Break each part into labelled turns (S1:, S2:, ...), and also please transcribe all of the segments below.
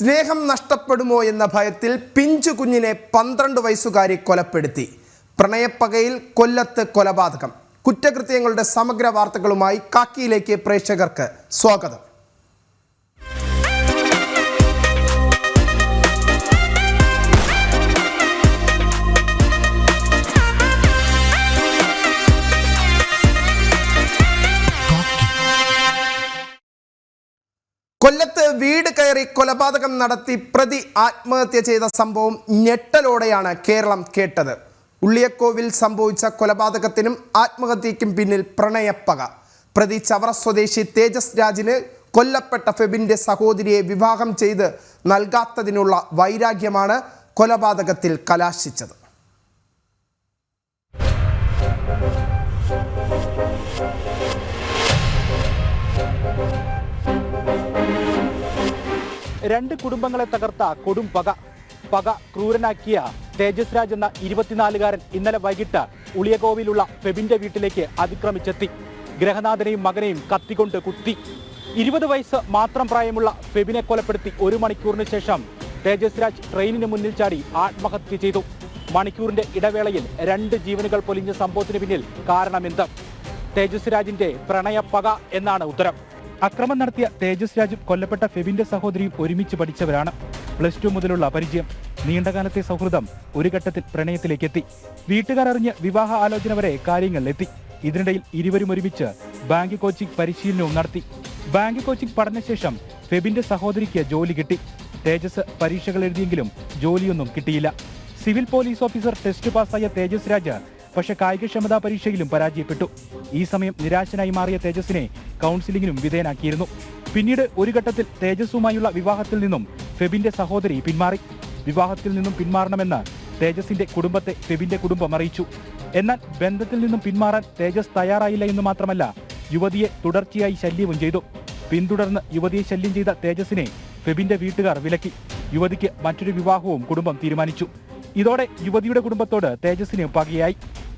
S1: സ്നേഹം നഷ്ടപ്പെടുമോ എന്ന ഭയത്തിൽ പിഞ്ചു കുഞ്ഞിനെ പന്ത്രണ്ട് വയസ്സുകാരി കൊലപ്പെടുത്തി. പ്രണയപ്പകയിൽ കൊല്ലത്ത് കൊലപാതകം. കുറ്റകൃത്യങ്ങളുടെ സമഗ്ര വാർത്തകളുമായി കാക്കിയിലേക്ക് പ്രേക്ഷകർക്ക് സ്വാഗതം. കൊല്ലത്ത് വീട് കയറി കൊലപാതകം നടത്തി പ്രതി ആത്മഹത്യ ചെയ്ത സംഭവം ഞെട്ടലോടെയാണ് കേരളം കേട്ടത്. ഉള്ളിയക്കോവിൽ സംഭവിച്ച കൊലപാതകത്തിനും ആത്മഹത്യയ്ക്കും പിന്നിൽ പ്രണയപ്പക. പ്രതി ചവറ സ്വദേശി തേജസ് രാജിന് കൊല്ലപ്പെട്ട ഫെബിന്റെ സഹോദരിയെ വിവാഹം ചെയ്ത് നൽകാത്തതിനുള്ള വൈരാഗ്യമാണ് കൊലപാതകത്തിൽ കലാശിച്ചത്.
S2: രണ്ട് കുടുംബങ്ങളെ തകർത്ത കൊടും പക. പക ക്രൂരനാക്കിയ തേജസ് രാജ് എന്ന ഇരുപത്തിനാലുകാരൻ ഇന്നലെ വൈകിട്ട് ഉളിയകോവിലുള്ള ഫെബിന്റെ വീട്ടിലേക്ക് അതിക്രമിച്ചെത്തി. ഗ്രഹനാഥനെയും മകനെയും കത്തിക്കൊണ്ട് കുത്തി. ഇരുപത് വയസ്സ് മാത്രം പ്രായമുള്ള ഫെബിനെ കൊലപ്പെടുത്തി ഒരു മണിക്കൂറിന് ശേഷം തേജസ് രാജ് ട്രെയിനിന് മുന്നിൽ ചാടി ആത്മഹത്യ ചെയ്തു. മണിക്കൂറിന്റെ ഇടവേളയിൽ രണ്ട് ജീവനുകൾ പൊലിഞ്ഞ സംഭവത്തിന് പിന്നിൽ കാരണമെന്ത്? തേജസ് രാജിന്റെ പ്രണയപ്പക എന്നാണ് ഉത്തരം. അക്രമം നടത്തിയ തേജസ് രാജും കൊല്ലപ്പെട്ട ഫെബിന്റെ സഹോദരിയും ഒരുമിച്ച് പഠിച്ചവരാണ്. പ്ലസ് ടു മുതലുള്ള പരിചയം നീണ്ടകാലത്തെ സൗഹൃദം ഒരു ഘട്ടത്തിൽ പ്രണയത്തിലേക്കെത്തി. വീട്ടുകാർ അറിഞ്ഞ് വിവാഹ ആലോചന വരെ കാര്യങ്ങളിലെത്തി. ഇതിനിടയിൽ ഇരുവരും ഒരുമിച്ച് ബാങ്ക് കോച്ചിംഗ് പരിശീലനവും നടത്തി. ബാങ്ക് കോച്ചിംഗ് പഠനശേഷം ഫെബിന്റെ സഹോദരിക്ക് ജോലി കിട്ടി. തേജസ് പരീക്ഷകൾ എഴുതിയെങ്കിലും ജോലിയൊന്നും കിട്ടിയില്ല. സിവിൽ പോലീസ് ഓഫീസർ ടെസ്റ്റ് പാസ്സായ തേജസ് രാജ് പക്ഷെ കായികക്ഷമതാ പരീക്ഷയിലും പരാജയപ്പെട്ടു. ഈ സമയം നിരാശനായി മാറിയ തേജസ്സിനെ കൗൺസിലിംഗിനും വിധേയനാക്കിയിരുന്നു. പിന്നീട് ഒരു ഘട്ടത്തിൽ തേജസ്സുമായുള്ള വിവാഹത്തിൽ നിന്നും ഫെബിന്റെ സഹോദരി പിന്മാറി. വിവാഹത്തിൽ നിന്നും പിന്മാറണമെന്ന് തേജസിന്റെ കുടുംബത്തെ ഫെബിന്റെ കുടുംബം അറിയിച്ചു. എന്നാൽ ബന്ധത്തിൽ നിന്നും പിന്മാറാൻ തേജസ് തയ്യാറായില്ല എന്ന് മാത്രമല്ല യുവതിയെ തുടർച്ചയായി ശല്യവും ചെയ്തു. പിന്തുടർന്ന് യുവതിയെ ശല്യം ചെയ്ത തേജസിനെ ഫെബിന്റെ വീട്ടുകാർ വിലക്കി. യുവതിക്ക് മറ്റൊരു വിവാഹവും കുടുംബം തീരുമാനിച്ചു. ഇതോടെ യുവതിയുടെ കുടുംബത്തോട് തേജസിന് പകയായി.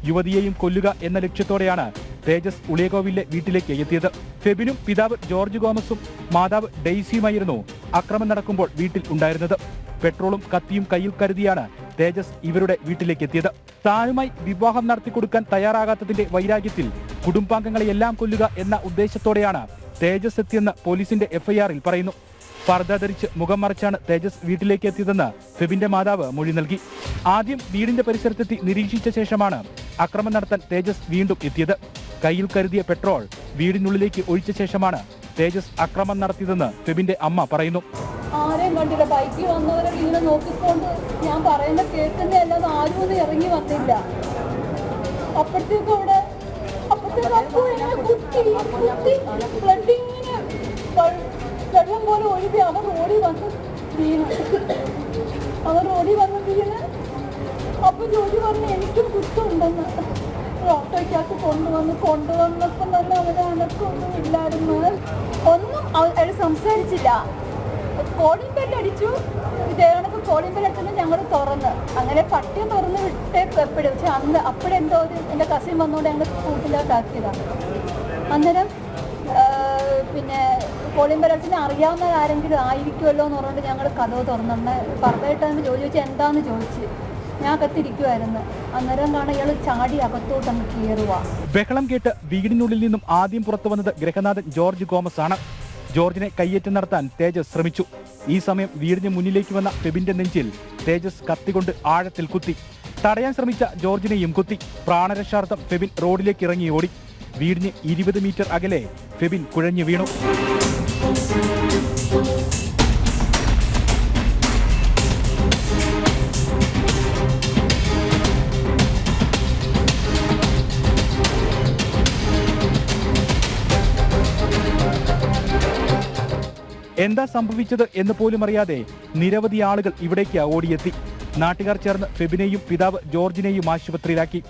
S2: യുവതിയെയും കൊല്ലുക എന്ന ലക്ഷ്യത്തോടെയാണ് തേജസ് ഉളിയകോവിലെ വീട്ടിലേക്ക് എത്തിയത്. ഫെബിനും പിതാവ് ജോർജ് ഗോമസും മാതാവ് ഡെയ്സിയുമായിരുന്നു അക്രമം നടക്കുമ്പോൾ വീട്ടിൽ ഉണ്ടായിരുന്നത്. പെട്രോളും കത്തിയും കയ്യിൽ കരുതിയാണ് തേജസ് ഇവരുടെ വീട്ടിലേക്ക് എത്തിയത്. താനുമായി വിവാഹം നടത്തിക്കൊടുക്കാൻ തയ്യാറാകാത്തതിന്റെ വൈരാഗ്യത്തിൽ കുടുംബാംഗങ്ങളെയെല്ലാം കൊല്ലുക എന്ന ഉദ്ദേശത്തോടെയാണ് തേജസ് എത്തിയെന്ന് പോലീസിന്റെ എഫ്ഐആറിൽ പറയുന്നു. പർദ്ദ ധരിച്ച് മുഖം മറച്ചാണ് തേജസ് വീട്ടിലേക്ക് എത്തിയതെന്ന് ഫെബിന്റെ മാതാവ് മൊഴി നൽകി. ആദ്യം വീടിന്റെ പരിസരത്തെത്തി നിരീക്ഷിച്ച ശേഷമാണ് അക്രമം നടത്താൻ തേജസ് വീണ്ടും എത്തിയത്. കയ്യിൽ കരുതിയ പെട്രോൾ വീടിനുള്ളിലേക്ക് ഒഴിച്ച ശേഷമാണ് തേജസ് അക്രമം നടത്തിയതെന്ന് ഫെബിന്റെ അമ്മ പറയുന്നു.
S3: ആരെയും കണ്ടില്ല. ബൈക്കിൽ വന്നവരെ ഇങ്ങനെ നോക്കിക്കൊണ്ട് ഞാൻ പറയുന്ന കേൾക്കുന്നതല്ലാതെ ആരും ഒന്നും ഇറങ്ങി വന്നില്ല. അപ്പോഴത്തേക്കും എന്നെ കുത്തി കുത്തി ബ്ലഡ് വെള്ളം പോലെ ഒഴുകി അവർ ഓടി വന്ന് വീണു. അവർ ഓടി വന്ന് വീണ്. അപ്പൊ ജോലി പറഞ്ഞ് എനിക്കും കുത്തുണ്ടെന്ന് ഓട്ടോയ്ക്കകത്ത് കൊണ്ടുവന്ന് കൊണ്ടുവന്നപ്പം തന്നെ അവരെ അനക്കൊന്നും ഇല്ലായിരുന്നു ഒന്നും അയാൾ സംസാരിച്ചില്ല. കോളിംഗ് ബെൽ അടിച്ചു. ഇതേ കണക്ക് കോളിംഗ് ബെൽ ഞങ്ങൾ തുറന്ന്. അങ്ങനെ പട്ടിയെ തുറന്ന് വിട്ടേ എപ്പോഴും പക്ഷെ അന്ന് അപ്പോഴെന്തോ ഒരു എന്റെ കസിൻ വന്നുകൊണ്ട് ഞങ്ങൾ കൂട്ടിലോട്ടാക്കിയതാണ് അന്നേരം പിന്നെ ബെൽ അറിയാവുന്ന ആരെങ്കിലും ആയിരിക്കുമല്ലോ എന്ന് പറഞ്ഞിട്ട് ഞങ്ങൾ കഥവ് തുറന്നിട്ട് പറഞ്ഞിട്ടാണ് ജോലി ചോദിച്ചാൽ എന്താന്ന് ചോദിച്ച്. ഞാൻ അകത്തിരിക്കുമായിരുന്നു അന്നേരം കാണാൻ ഇയാൾ ചാടി അകത്തോട്ടങ്ങ് കയറുക
S2: ബഹളം കേട്ട് വീടിനുള്ളിൽ നിന്നും ആദ്യം പുറത്തു വന്നത് ഗ്രഹനാഥൻ ജോർജ് ഗോമസ് ആണ് ജോർജിനെ കയ്യേറ്റം നടത്താൻ തേജസ് ശ്രമിച്ചു. ഈ സമയം വീടിന് മുന്നിലേക്ക് വന്ന പെബിന്റെ നെഞ്ചിൽ തേജസ് കത്തികൊണ്ട് ആഴത്തിൽ കുത്തി. തടയാൻ ശ്രമിച്ച ജോർജിനെയും കുത്തി. പ്രാണരക്ഷാർത്ഥം ഫെബിൻ റോഡിലേക്ക് ഇറങ്ങി ഓടി. വീടിന് ഇരുപത് മീറ്റർ അകലെ ഫെബിൻ കുഴഞ്ഞു വീണു. എന്താ സംഭവിച്ചത് എന്ന് പോലും അറിയാതെ നിരവധി ആളുകൾ ഇവിടേക്ക് ഓടിയെത്തി. നാട്ടുകാർ ചേർന്ന് ഫെബിനെയും പിതാവ് ജോർജിനെയും ആശുപത്രിയിലാക്കി.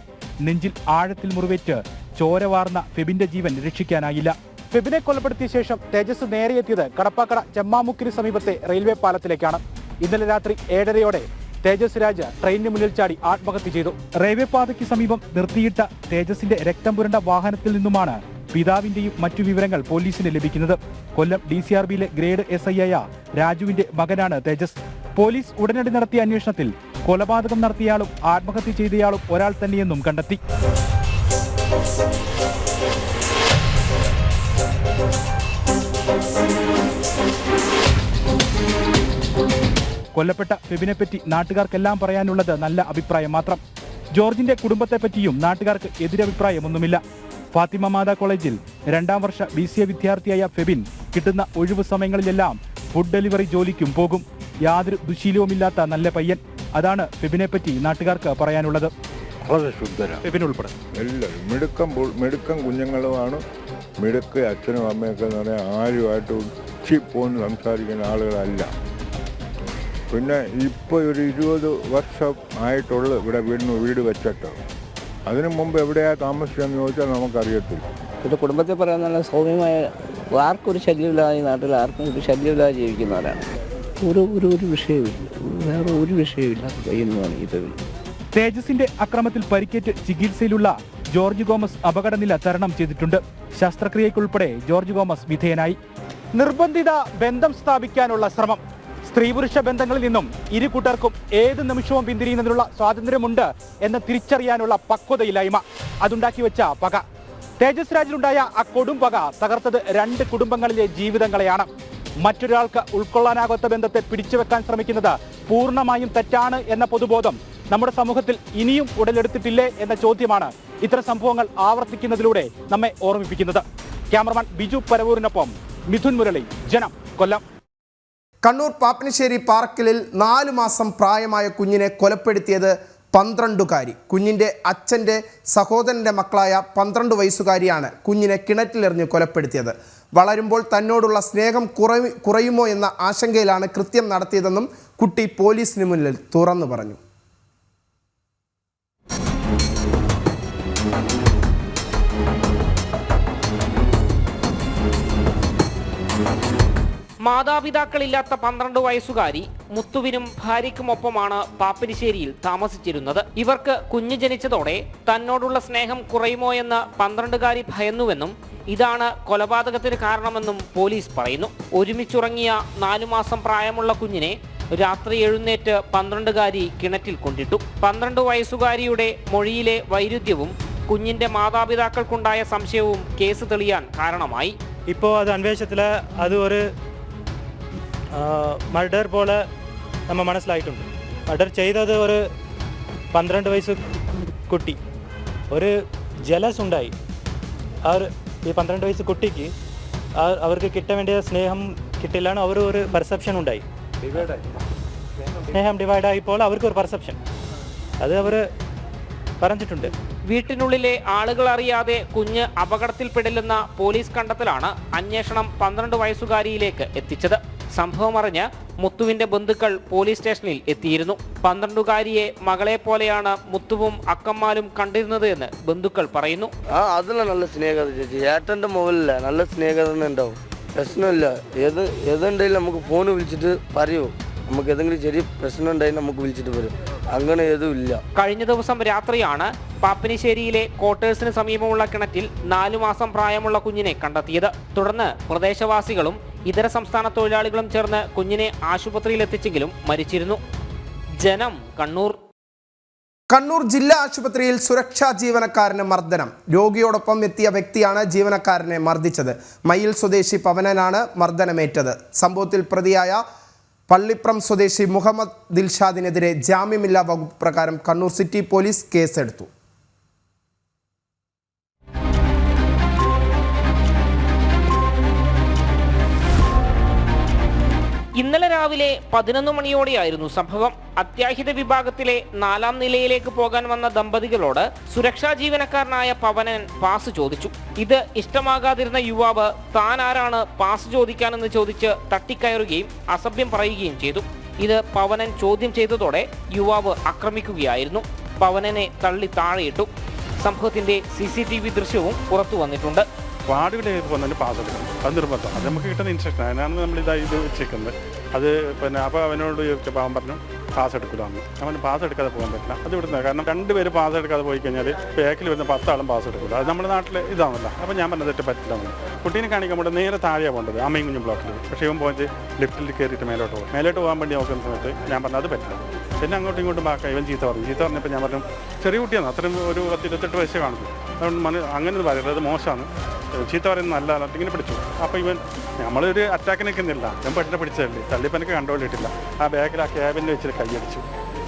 S2: നെഞ്ചിൽ ആഴത്തിൽ മുറിവേറ്റ് ചോര വാർന്ന ഫെബിന്റെ ജീവൻ രക്ഷിക്കാനായില്ല. ഫെബിനെ കൊലപ്പെടുത്തിയ ശേഷം തേജസ് നേരെ എത്തിയത് കടപ്പാക്കട ചെമ്മാമുക്കിന് സമീപത്തെ റെയിൽവേ പാലത്തിലേക്കാണ്. ഇന്നലെ രാത്രി ഏഴരയോടെ തേജസ് രാജ് ട്രെയിനിന് മുന്നിൽ ചാടി ആത്മഹത്യ ചെയ്തു. റെയിൽവേ പാതയ്ക്ക് സമീപം നിർത്തിയിട്ട തേജസിന്റെ രക്തം പുരണ്ട വാഹനത്തിൽ നിന്നുമാണ് പിതാവിന്റെയും മറ്റു വിവരങ്ങൾ പോലീസിന് ലഭിക്കുന്നത്. കൊല്ലം ഡി സി ആർ ബിയിലെ ഗ്രേഡ് എസ് ഐ ആയ രാജുവിന്റെ മകനാണ് തേജസ്. പോലീസ് ഉടനടി നടത്തിയ അന്വേഷണത്തിൽ കൊലപാതകം നടത്തിയയാളും ആത്മഹത്യ ചെയ്തയാളും ഒരാൾ തന്നെയെന്നും കണ്ടെത്തി. കൊല്ലപ്പെട്ട ഫെബിനെപ്പറ്റി നാട്ടുകാർക്കെല്ലാം പറയാനുള്ളത് നല്ല അഭിപ്രായം മാത്രം. ജോർജിന്റെ കുടുംബത്തെ പറ്റിയും നാട്ടുകാർക്ക് എതിരഭിപ്രായമൊന്നുമില്ല. ഫാത്തിമ മാതാ കോളേജിൽ രണ്ടാം വർഷ ബി സി എ വിദ്യാർത്ഥിയായ ഫെബിൻ കിട്ടുന്ന ഒഴിവു സമയങ്ങളിലെല്ലാം ഫുഡ് ഡെലിവറി ജോലിക്കും പോകും. യാതൊരു ദുശീലവുമില്ലാത്ത നല്ല പയ്യൻ. അതാണ് ഫെബിനെ പറ്റി നാട്ടുകാർക്ക് പറയാനുള്ളത്.
S4: വളരെ ശുദ്ധരാണ്
S2: ഫെബിൻ ഉൾപ്പെടെ.
S4: എല്ലാവരും മിടുക്കം മിടുക്കം കുഞ്ഞുങ്ങളുമാണ്. മിടുക്ക് അച്ഛനും അമ്മയൊക്കെ എന്ന് പറഞ്ഞാൽ ആരുമായിട്ട് ഉച്ചി പോന്ന് സംസാരിക്കുന്ന ആളുകളല്ല. പിന്നെ ഇപ്പോൾ ഒരു ഇരുപത് വർഷം ആയിട്ടുള്ളു ഇവിടെ വീടിന് വീട് വെച്ചിട്ട്. അതിനു മുമ്പ് എവിടെയാ താമസിച്ചതെന്ന് ചോദിച്ചാൽ നമുക്കറിയത്തില്ല.
S5: ഇത് കുടുംബത്തെ പറയാൻ നല്ല സൗമ്യമായ ആർക്കും ഒരു ശല്യമില്ലാതെ ഈ നാട്ടിൽ ആർക്കും ഒരു ശല്യമില്ലാതെ ജീവിക്കുന്നവരാണ്. ഒരു ഒരു ഒരു വിഷയമില്ല വേറെ ഒരു വിഷയമില്ല കഴിയുന്നതാണ് ഈ
S2: തേജസിന്റെ അക്രമത്തിൽ പരിക്കേറ്റ് ചികിത്സയിലുള്ള ജോർജ് ഗോമസ് അപകടനില തരണം ചെയ്തിട്ടുണ്ട്. ശസ്ത്രക്രിയയ്ക്കുൾപ്പെടെ ജോർജ് ഗോമസ് വിധേയനായി. നിർബന്ധിത ബന്ധം സ്ഥാപിക്കാനുള്ള ശ്രമം. സ്ത്രീ പുരുഷ ബന്ധങ്ങളിൽ നിന്നും ഇരു കൂട്ടർക്കും ഏത് നിമിഷവും പിന്തിരിയുന്നതിനുള്ള സ്വാതന്ത്ര്യമുണ്ട് എന്ന് തിരിച്ചറിയാനുള്ള പക്വതയില്ലായ്മ. അതുണ്ടാക്കി വെച്ച പക. തേജസ് രാജിലുണ്ടായ ആ കൊടും പക തകർത്തത് രണ്ട് കുടുംബങ്ങളിലെ ജീവിതങ്ങളെയാണ്. മറ്റൊരാൾക്ക് ഉൾക്കൊള്ളാനാകാത്ത ബന്ധത്തെ പിടിച്ചുവെക്കാൻ ശ്രമിക്കുന്നത് പൂർണമായും തെറ്റാണ് എന്ന പൊതുബോധം നമ്മുടെ സമൂഹത്തിൽ ഇനിയും ഉടലെടുത്തിട്ടില്ലേ എന്ന ചോദ്യമാണ് ഇത്തരം സംഭവങ്ങൾ ആവർത്തിക്കുന്നതിലൂടെ നമ്മെ ഓർമ്മിപ്പിക്കുന്നത്. ക്യാമറമാൻ ബിജു പരവൂരിനൊപ്പം മിഥുൻ മുരളി ജനം കൊല്ലം.
S1: കണ്ണൂർ പാപ്പനശ്ശേരി പാർക്കിലിൽ നാലു മാസം പ്രായമായ കുഞ്ഞിനെ കൊലപ്പെടുത്തിയത് പന്ത്രണ്ടുകാരി. കുഞ്ഞിന്റെ അച്ഛന്റെ സഹോദരന്റെ മക്കളായ പന്ത്രണ്ട് വയസ്സുകാരിയാണ് കുഞ്ഞിനെ കിണറ്റിലെറിഞ്ഞ് കൊലപ്പെടുത്തിയത്. വളരുമ്പോൾ തന്നോടുള്ള സ്നേഹം കുറയു കുറയുമോ എന്ന ആശങ്കയിലാണ് കൃത്യം നടത്തിയതെന്നും കുട്ടി പോലീസിന് മുന്നിൽ തുറന്നു പറഞ്ഞു.
S6: മാതാപിതാക്കളില്ലാത്ത പന്ത്രണ്ട് വയസ്സുകാരി മുത്തുവിനും ഭാര്യയ്ക്കുമൊപ്പമാണ് പാപ്പിനിശ്ശേരിയിൽ താമസിച്ചിരുന്നത്. ഇവർക്ക് കുഞ്ഞ് ജനിച്ചതോടെ തന്നോടുള്ള സ്നേഹം കുറയുമോ എന്ന് പന്ത്രണ്ടുകാരി ഭയന്നുവെന്നും ഇതാണ് കൊലപാതകത്തിന് കാരണമെന്നും പോലീസ് പറയുന്നു. ഒരുമിച്ചുറങ്ങിയ നാലു മാസം പ്രായമുള്ള കുഞ്ഞിനെ രാത്രി എഴുന്നേറ്റ് പന്ത്രണ്ടുകാരി കിണറ്റിൽ കൊണ്ടിട്ടു. പന്ത്രണ്ട് വയസ്സുകാരിയുടെ മൊഴിയിലെ വൈരുദ്ധ്യവും കുഞ്ഞിന്റെ മാതാപിതാക്കൾക്കുണ്ടായ സംശയവും കേസ് തെളിയാൻ കാരണമായി.
S7: ഇപ്പോൾ അത് അന്വേഷണത്തിൽ അത് ഒരു മർഡർ പോലെ നമ്മൾ മനസ്സിലായിട്ടുണ്ട്. മർഡർ ചെയ്തത് ഒരു പന്ത്രണ്ട് വയസ്സ് കുട്ടി. ഒരു ജലസ് ഉണ്ടായി. അവർ ഈ പന്ത്രണ്ട് വയസ്സ് കുട്ടിക്ക് അവർക്ക് കിട്ടാൻ വേണ്ടിയ സ്നേഹം കിട്ടില്ലാണ് അവർ ഒരു പെർസെപ്ഷൻ ഉണ്ടായി. സ്നേഹം ഡിവൈഡ് ആയിപ്പോൾ അവർക്ക് ഒരു പെർസെപ്ഷൻ അത് അവർ പറഞ്ഞിട്ടുണ്ട്.
S6: വീട്ടിനുള്ളിലെ ആളുകൾ അറിയാതെ കുഞ്ഞ് അപകടത്തിൽപ്പെടില്ലെന്ന പോലീസ് കണ്ടെത്തലാണ് അന്വേഷണം പന്ത്രണ്ട് വയസ്സുകാരിയിലേക്ക് എത്തിച്ചത്. സംഭവം അറിഞ്ഞ് മുത്തുവിന്റെ ബന്ധുക്കൾ പോലീസ് സ്റ്റേഷനിൽ എത്തിയിരുന്നു. പന്ത്രണ്ടുകാരിയെ മകളെ പോലെയാണ് മുത്തുവും അക്കമ്മാലും കണ്ടിരുന്നത് എന്ന് ബന്ധുക്കൾ പറയുന്നു.
S5: ആ അതില നല്ല സ്നേഹത ചേച്ചി. ഏട്ടന്റെ മുകളില നല്ല സ്നേഹത തന്നെ ഉണ്ടാവും. പ്രശ്നമില്ല. ഏത് ഏതുണ്ടെങ്കിലും നമുക്ക് ഫോൺ വിളിച്ചിട്ട് പറയൂ. നമുക്ക് ഏതെങ്കിലും ചെറിയ പ്രശ്നം ഉണ്ടെങ്കിൽ നമുക്ക് വിളിച്ചിട്ട് വരും. അങ്ങനെ ഏതുമില്ല
S6: കഴിഞ്ഞ ദിവസം രാത്രിയാണ് പാപ്പിനിശ്ശേരിയിലെ ക്വാർട്ടേഴ്സിന് സമീപമുള്ള കിണറ്റിൽ നാലു മാസം പ്രായമുള്ള കുഞ്ഞിനെ കണ്ടെത്തിയത്. തുടർന്ന് പ്രദേശവാസികളും ഇതര സംസ്ഥാന തൊഴിലാളികളും ചേർന്ന് കുഞ്ഞിനെ ആശുപത്രിയിൽ എത്തിച്ചെങ്കിലും മരിച്ചിരുന്നു. ജനം കണ്ണൂർ.
S1: കണ്ണൂർ ജില്ലാ ആശുപത്രിയിൽ സുരക്ഷാ ജീവനക്കാരന് മർദ്ദനം. രോഗിയോടൊപ്പം എത്തിയ വ്യക്തിയാണ് ജീവനക്കാരനെ മർദ്ദിച്ചത്. മയിൽ സ്വദേശി പവനനാണ് മർദ്ദനമേറ്റത്. സംഭവത്തിൽ പ്രതിയായ പള്ളിപ്രം സ്വദേശി മുഹമ്മദ് ദിൽഷാദിനെതിരെ ജാമ്യമില്ലാ വകുപ്പ് പ്രകാരം കണ്ണൂർ സിറ്റി പോലീസ് കേസെടുത്തു.
S6: ഇന്നലെ രാവിലെ പതിനൊന്ന് മണിയോടെയായിരുന്നു സംഭവം. അത്യാഹിത വിഭാഗത്തിലെ നാലാം നിലയിലേക്ക് പോകാൻ വന്ന ദമ്പതികളോട് സുരക്ഷാ ജീവനക്കാരനായ പവനൻ പാസ് ചോദിച്ചു. ഇത് ഇഷ്ടമാകാതിരുന്ന യുവാവ് താൻ ആരാണ് പാസ് ചോദിക്കാനെന്ന് ചോദിച്ച് തട്ടിക്കയറുകയും അസഭ്യം പറയുകയും ചെയ്തു. ഇത് പവനൻ ചോദ്യം ചെയ്തതോടെ യുവാവ് ആക്രമിക്കുകയായിരുന്നു. പവനനെ തള്ളി താഴെയിട്ടു. സംഭവത്തിന്റെ സി സി ടി വി ദൃശ്യവും പുറത്തു വന്നിട്ടുണ്ട്.
S8: വാർഡുകളിൽ പോകുന്നതിന് പാസ് എടുക്കണം. അത് നിർബന്ധം. അത് നമുക്ക് കിട്ടുന്ന ഇൻസ്ട്രക്ഷൻ അതിനാണ് നമ്മൾ ഇതായി ഇത് വെച്ചേക്കുന്നത്. അത് പിന്നെ അപ്പോൾ അവനോട് ചോദിച്ചപ്പോൾ അവൻ പറഞ്ഞു പാസ് എടുക്കില്ലാന്ന് അവന് പാസ് എടുക്കാതെ പോകാൻ പറ്റില്ല. അത് ഇവിടുന്ന് കാരണം രണ്ടുപേര് പാസ് എടുക്കാതെ പോയി കഴിഞ്ഞാൽ ബാക്കിൽ വരുന്ന പത്താളും പാസ് എടുക്കില്ല അത് നമ്മുടെ നാട്ടിൽ ഇതാണല്ലോ. അപ്പോൾ ഞാൻ പറഞ്ഞത് തെറ്റ് പറ്റില്ല നമ്മൾ കുട്ടീനെ കാണിക്കുമ്പോൾ നേരെ താഴെയാണ് പോകേണ്ടത് അമ്മയും കുഞ്ഞും ബ്ലോക്കിൽ പക്ഷേ ഇവൻ പോയിട്ട് ലിഫ്റ്റിൽ കയറിയിട്ട് മേലോട്ട് പോകും. മേലോട്ട് പോകാൻ വേണ്ടി നോക്കുന്ന സമയത്ത് ഞാൻ പറഞ്ഞത് അത് പറ്റില്ല. പിന്നെ അങ്ങോട്ടും ഇങ്ങോട്ടും ബാക്കി ഇവൻ ചീത്ത പറഞ്ഞു. ചീത്ത പറഞ്ഞപ്പോൾ ഞാൻ പറഞ്ഞു ചെറിയ കുട്ടിയാണ്. അത്രയും ഒരു പത്ത് ഇരുപത്തെട്ട് വയസ്സേ കാണുന്നു അതുകൊണ്ട് അങ്ങനെ ഒന്നും പറയരുത് അത് മോശമാണ് ചീത്ത പറയുന്നത് നല്ലതാണ് ഇങ്ങനെ പിടിച്ചു. അപ്പോൾ ഇവൻ നമ്മളൊരു അറ്റാക്ക് നിൽക്കുന്നില്ല. ഞാൻ പെട്ടെന്ന് പിടിച്ചതല്ലേ? തള്ളിപ്പനക്ക് കൺട്രോൾ കിട്ടില്ല ആ ബാഗിൽ ആ ക്യാബിന്റെ വെച്ചിട്ട് കൈയടിച്ചു.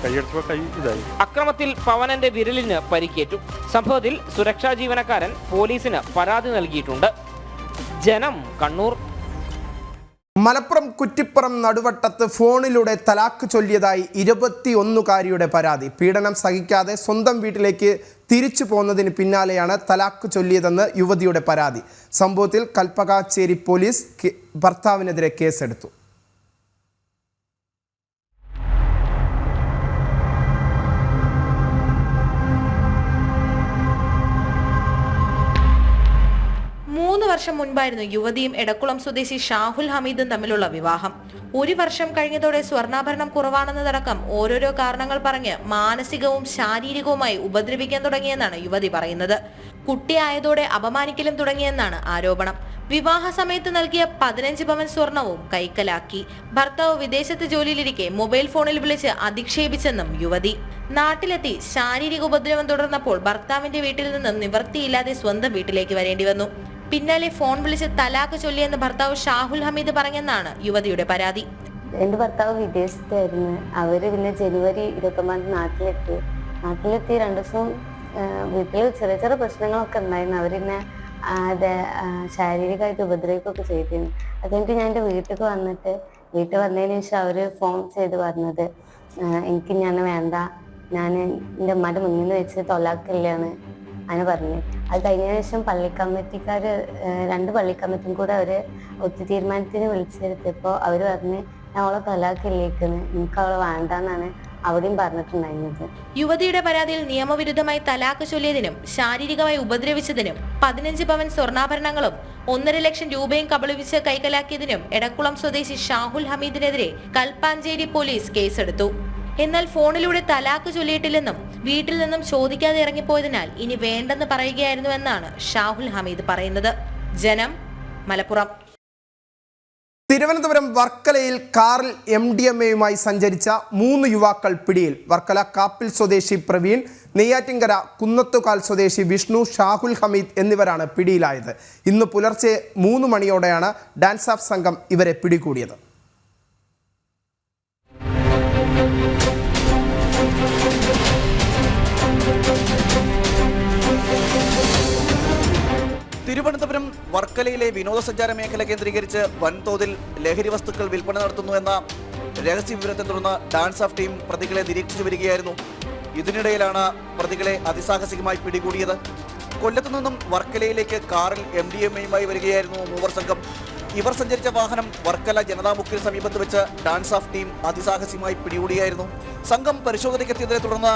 S8: കൈയടിച്ചപ്പോൾ കൈ ഇതായി.
S6: അക്രമത്തിൽ പവനന്റെ വിരലിന് പരിക്കേറ്റു. സംഭവത്തിൽ സുരക്ഷാ ജീവനക്കാരൻ പോലീസിന് പരാതി നൽകിയിട്ടുണ്ട്. ജനം കണ്ണൂർ
S1: മലപ്പുറം കുറ്റിപ്പുറം നടുവട്ടത്ത് ഫോണിലൂടെ തലാക്ക് ചൊല്ലിയതായി ഇരുപത്തിയൊന്നുകാരിയുടെ പരാതി. പീഡനം സഹിക്കാതെ സ്വന്തം വീട്ടിലേക്ക് തിരിച്ചു പോകുന്നതിന് പിന്നാലെയാണ് തലാക്ക് ചൊല്ലിയതെന്ന് യുവതിയുടെ പരാതി. സംഭവത്തിൽ കൽപ്പകാച്ചേരി പോലീസ് ഭർത്താവിനെതിരെ കേസെടുത്തു.
S9: വർഷം മുൻപായിരുന്നു യുവതിയും എടക്കുളം സ്വദേശി ഷാഹുൽ ഹമീദും തമ്മിലുള്ള വിവാഹം. ഒരു വർഷം കഴിഞ്ഞതോടെ സ്വർണാഭരണം കുറവാണെന്നതടക്കം ഓരോരോ കാരണങ്ങൾ പറഞ്ഞ് മാനസികവും ശാരീരികവുമായി ഉപദ്രവിക്കാൻ തുടങ്ങിയെന്നാണ് യുവതി പറയുന്നത്. കുട്ടിയായതോടെ അപമാനിക്കലും തുടങ്ങിയെന്നാണ് ആരോപണം. വിവാഹ സമയത്ത് നൽകിയ പതിനഞ്ച് പവൻ സ്വർണവും കൈക്കലാക്കി. ഭർത്താവ് വിദേശത്ത് ജോലിയിലിരിക്കെ മൊബൈൽ ഫോണിൽ വിളിച്ച് അധിക്ഷേപിച്ചെന്നും യുവതി. നാട്ടിലെത്തി ശാരീരിക ഉപദ്രവം തുടർന്നപ്പോൾ ഭർത്താവിന്റെ വീട്ടിൽ നിന്നും നിവൃത്തിയില്ലാതെ സ്വന്തം വീട്ടിലേക്ക് വരേണ്ടി വന്നു. പിന്നാലെ ഫോൺ വിളിച്ച് തലാക്ക് ചൊല്ലിയെന്ന് ഭർത്താവ് ഷാഹുൽ ഹമീദ് പറഞ്ഞെന്നാണ് യുവതിയുടെ പരാതി.
S10: എന്റെ ഭർത്താവ് വിദേശത്തായിരുന്നു. അവർ പിന്നെ ജനുവരി ഇരുപത്തൊമ്പതാം തീയതി നാട്ടിലെത്തി. നാട്ടിലെത്തി രണ്ടു ദിവസം വീട്ടിൽ ചെറിയ ചെറിയ പ്രശ്നങ്ങളൊക്കെ ഉണ്ടായിരുന്നു. അവരെന്നെ അത് ശാരീരികമായിട്ട് ഉപദ്രവിക്കുകയൊക്കെ ചെയ്തിരുന്നു. അത് കഴിഞ്ഞിട്ട് ഞാൻ എന്റെ വീട്ടിലേക്ക് വന്നിട്ട് വീട്ടിൽ വന്നതിന് ശേഷം അവർ ഫോൺ ചെയ്ത് പറഞ്ഞത് എനിക്ക് ഞാൻ വേണ്ട. ഞാൻ എന്റെ ഉമ്മയുടെ മുന്നിൽ വെച്ച് തൊലാക്കില്ലാണ് അങ്ങനെ പറഞ്ഞു. അത് കഴിഞ്ഞ ശേഷം പള്ളി കമ്മിറ്റിക്കാർ രണ്ട് പള്ളി കമ്മിറ്റിയും കൂടെ അവർ ഒത്തു തീരുമാനത്തിന് വിളിച്ചെടുത്തപ്പോൾ അവർ പറഞ്ഞ് ഞാൻ അവളെ തലാക്കില്ലേക്കുന്നു എനിക്ക് അവളെ വേണ്ടെന്നാണ് അവിടെയും പറഞ്ഞിട്ടുണ്ടായിരുന്നത്.
S9: യുവതിയുടെ പരാതിയിൽ നിയമവിരുദ്ധമായി തലാക്ക് ചൊല്ലിയതിനും ശാരീരികമായി ഉപദ്രവിച്ചതിനും പതിനഞ്ച് പവൻ സ്വർണാഭരണങ്ങളും ഒന്നര ലക്ഷം രൂപയും കബളിപ്പിച്ച് കൈക്കലാക്കിയതിനും എടക്കുളം സ്വദേശി ഷാഹുൽ ഹമീദിനെതിരെ കൽപ്പാഞ്ചേരി പോലീസ് കേസെടുത്തു. എന്നാൽ ഫോണിലൂടെ തലാക്ക് ചൊല്ലിയിട്ടില്ലെന്നും വീട്ടിൽ നിന്നും ചോദിക്കാതെ ഇറങ്ങിപ്പോയതിനാൽ ഇനി വേണ്ടെന്ന് പറയുകയായിരുന്നുവെന്നാണ് ഷാഹുൽ ഹമീദ് പറയുന്നത്. ജനം മലപ്പുറം.
S1: തിരുവനന്തപുരം വർക്കലയിൽ കാറിൽ എം ഡി എം എയുമായി സഞ്ചരിച്ച മൂന്ന് യുവാക്കൾ പിടിയിൽ. വർക്കല കാപ്പിൽ സ്വദേശി പ്രവീൺ നെയ്യാറ്റിങ്കര കുന്നത്തുകാൽ സ്വദേശി വിഷ്ണു ഷാഹുൽ ഹമീദ് എന്നിവരാണ് പിടിയിലായത്. ഇന്ന് പുലർച്ചെ മൂന്ന് മണിയോടെയാണ് ഡാൻസ് ഓഫ് സംഘം ഇവരെ പിടികൂടിയത്.
S11: തിരുവനന്തപുരം വർക്കലയിലെ വിനോദസഞ്ചാര മേഖല കേന്ദ്രീകരിച്ച് വൻതോതിൽ ലഹരി വസ്തുക്കൾ വിൽപ്പന നടത്തുന്നു എന്ന രഹസ്യ വിവരത്തെ തുടർന്ന് ഡാൻസ് ഓഫ് ടീം പ്രതികളെ നിരീക്ഷിച്ചു വരികയായിരുന്നു. ഇതിനിടയിലാണ് പ്രതികളെ അതിസാഹസികമായി പിടികൂടിയത്. കൊല്ലത്തു നിന്നും വർക്കലയിലേക്ക് കാറിൽ എം ഡി എം എയുമായി വരികയായിരുന്നു മൂവർ സംഘം. ഇവർ സഞ്ചരിച്ച വാഹനം വർക്കല ജനതാമുക്കിന് സമീപത്ത് വെച്ച് ഡാൻസ് ഓഫ് ടീം അതിസാഹസ്യമായി പിടികൂടിയായിരുന്നു. സംഘം പരിശോധനയ്ക്കെത്തിയതിനെ തുടർന്ന്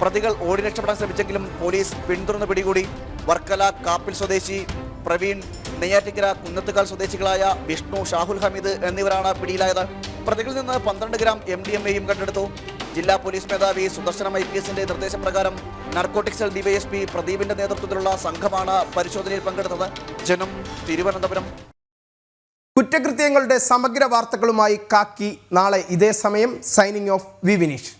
S11: പ്രതികൾ ഓടി രക്ഷപ്പെടാൻ ശ്രമിച്ചെങ്കിലും പോലീസ് പിന്തുടർന്ന് പിടികൂടി. വർക്കല കാപ്പിൽ സ്വദേശി പ്രവീൺ നെയ്യാറ്റിക്കര കുന്നത്തുകാൽ സ്വദേശികളായ വിഷ്ണു ഷാഹുൽ ഹമീദ് എന്നിവരാണ് പിടിയിലായത്. പ്രതികളിൽ നിന്ന് പന്ത്രണ്ട് ഗ്രാം എം ഡി എം എയും കണ്ടെടുത്തു. ജില്ലാ പോലീസ് മേധാവി സുദർശനം ഐ പി എസിന്റെ നിർദ്ദേശപ്രകാരം നാർക്കോട്ടിക്സ് സെൽ ഡിവൈഎസ്പി പ്രദീപിന്റെ നേതൃത്വത്തിലുള്ള സംഘമാണ് പരിശോധനയിൽ പങ്കെടുത്തത്. ജനം തിരുവനന്തപുരം.
S1: കുറ്റകൃത്യങ്ങളുടെ സമഗ്ര വാർത്തകളുമായി കാക്കി. നാളെ ഇതേ സമയം സൈനിങ് ഓഫ് വി വിനീഷ്.